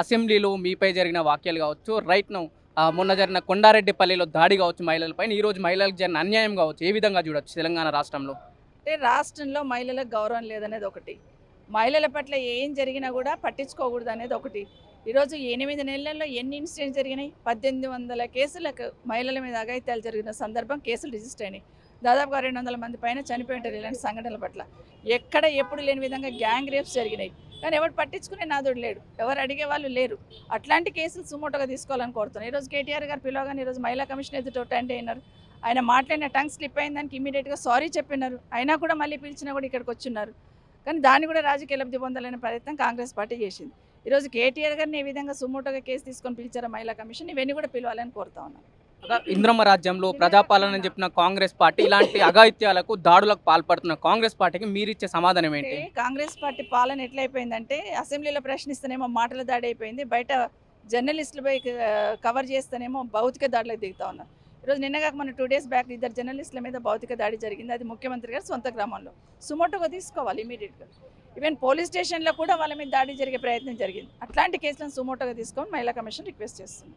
అసెంబ్లీలో మీపై జరిగిన వాక్యాలు కావచ్చు రైట్ నౌ మొన్న జరిగిన కొండారెడ్డిపల్లిలో దాడి కావచ్చు మహిళలపైన ఈ రోజు మహిళలకు జరిగిన అన్యాయం కావచ్చు ఏ విధంగా చూడొచ్చు తెలంగాణ రాష్ట్రంలో? అంటే రాష్ట్రంలో మహిళలకు గౌరవం లేదనేది ఒకటి. మహిళల పట్ల ఏం జరిగినా కూడా పట్టించుకోకూడదు అనేది ఒకటి. ఈరోజు ఎనిమిది నెలల్లో ఎన్ని ఇన్సిడెంట్స్ జరిగినాయి? పద్దెనిమిది వందల కేసులకు మహిళల మీద అఘాయిత్యాలు జరిగిన సందర్భం కేసులు రిజిస్టర్ అయినాయి. దాదాపుగా రెండు వందల మంది పైన చనిపోయి ఉంటారు ఇలాంటి సంఘటనల పట్ల. ఎక్కడ ఎప్పుడు లేని విధంగా గ్యాంగ్ రేప్స్ జరిగినాయి. కానీ ఎవరు పట్టించుకునే నాదుడు లేడు. ఎవరు అడిగే వాళ్ళు లేరు. అట్లాంటి కేసులు సుమోటోగా తీసుకోవాలని కోరుతున్నాను. ఈరోజు కేటీఆర్ గారు పిలవగానే ఈరోజు మహిళా కమిషన్ ఎదుట అటెండ్ అయినారు ఆయన మాట్లాడిన టంగ్ స్లిప్ అయిన దానికి ఇమీడియట్గా సారీ చెప్పినారు. అయినా కూడా మళ్ళీ పిలిచినా కూడా ఇక్కడికి వచ్చిన్నారు. కానీ దాన్ని కూడా రాజకీయ లబ్ధి పొందాలనే ప్రయత్నం కాంగ్రెస్ పార్టీ చేసింది. ఈరోజు కేటీఆర్ గారిని ఏ విధంగా సుమోటోగా కేసు తీసుకొని పిలిచారో మహిళా కమిషన్ ఇవన్నీ కూడా పిలవాలని కోరుతా ఉన్నాను. ఇంద్రమ రాజ్యంలో ప్రజాపాలన అని చెప్పిన కాంగ్రెస్ పార్టీ ఇలాంటి అఘాయిత్యాలకు దాడులకు పాల్పడుతున్న కాంగ్రెస్ పార్టీకి మీరిచ్చే సమాధానం ఏంటి? కాంగ్రెస్ పార్టీ పాలన ఎట్లయిపోయిందంటే అసెంబ్లీలో ప్రశ్నిస్తేనేమో మాటల దాడి అయిపోయింది బయట జర్నలిస్టులపై కవర్ చేస్తేనేమో భౌతిక దాడులకు దిగుతా ఉన్నారు. ఈరోజు నిన్నగాక మన టూ డేస్ బ్యాక్ ఇద్దరు జర్నలిస్టుల మీద భౌతిక దాడి జరిగింది అది ముఖ్యమంత్రి గారు సొంత గ్రామంలో. సుమోటోగా తీసుకోవాలి ఇమీడియట్గా ఈవెన్ పోలీస్ స్టేషన్లో కూడా వాళ్ళ మీద దాడి జరిగే ప్రయత్నం జరిగింది. అట్లాంటి కేసులను సుమోటోగా తీసుకొని మహిళా కమిషన్ రిక్వెస్ట్ చేస్తుంది.